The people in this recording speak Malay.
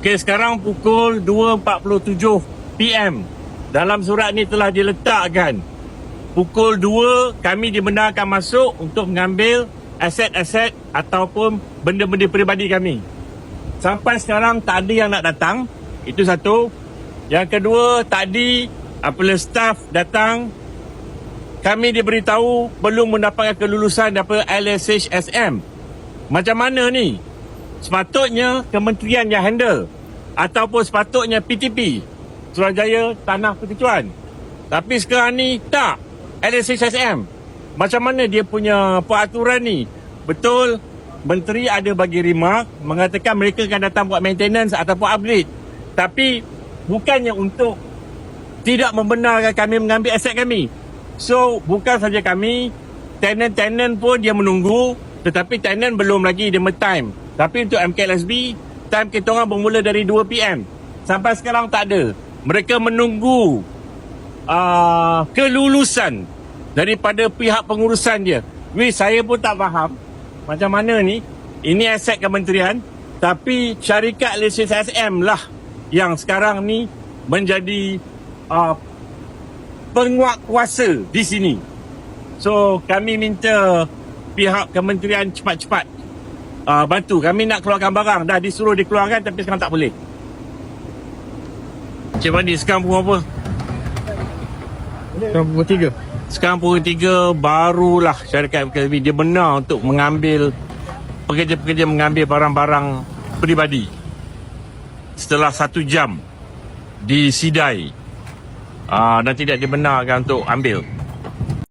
Okey, sekarang pukul 2.47 PM. Dalam surat ni telah diletakkan pukul 2 kami dibenarkan masuk untuk mengambil aset-aset ataupun benda-benda peribadi kami. Sampai sekarang tak ada yang nak datang. Itu satu. Yang kedua, tadi apabila staff datang kami diberitahu belum mendapatkan kelulusan daripada LSHSM. Macam mana ni? Sepatutnya kementerian yang handle ataupun sepatutnya PTP Suruhanjaya Tanah Pertutuan. Tapi sekarang ni tak. LSHSM. Macam mana dia punya peraturan ni? Betul menteri ada bagi remark mengatakan mereka akan datang buat maintenance ataupun upgrade. Tapi bukannya untuk tidak membenarkan kami mengambil aset kami. So, bukan saja kami, tenant-tenant pun dia menunggu, tetapi tenant belum lagi dia time. Tapi untuk MKLSB, time kita orang bermula dari 2 PM. Sampai sekarang tak ada. Mereka menunggu uh, kelulusan daripada pihak pengurusan dia. Weh, saya pun tak faham macam mana ni. Ini aset kementerian, tapi syarikat lisensi SM lah yang sekarang ni menjadi uh, penguat kuasa di sini. So kami minta pihak kementerian cepat-cepat uh, bantu. Kami nak keluarkan barang. Dah disuruh dikeluarkan tapi sekarang tak boleh. Cik Mandi sekarang pukul apa? Sekarang pukul 3 Sekarang pukul 3 barulah syarikat KLB dia benar untuk mengambil pekerja-pekerja mengambil barang-barang peribadi. Setelah satu jam disidai uh, dan tidak dibenarkan untuk ambil.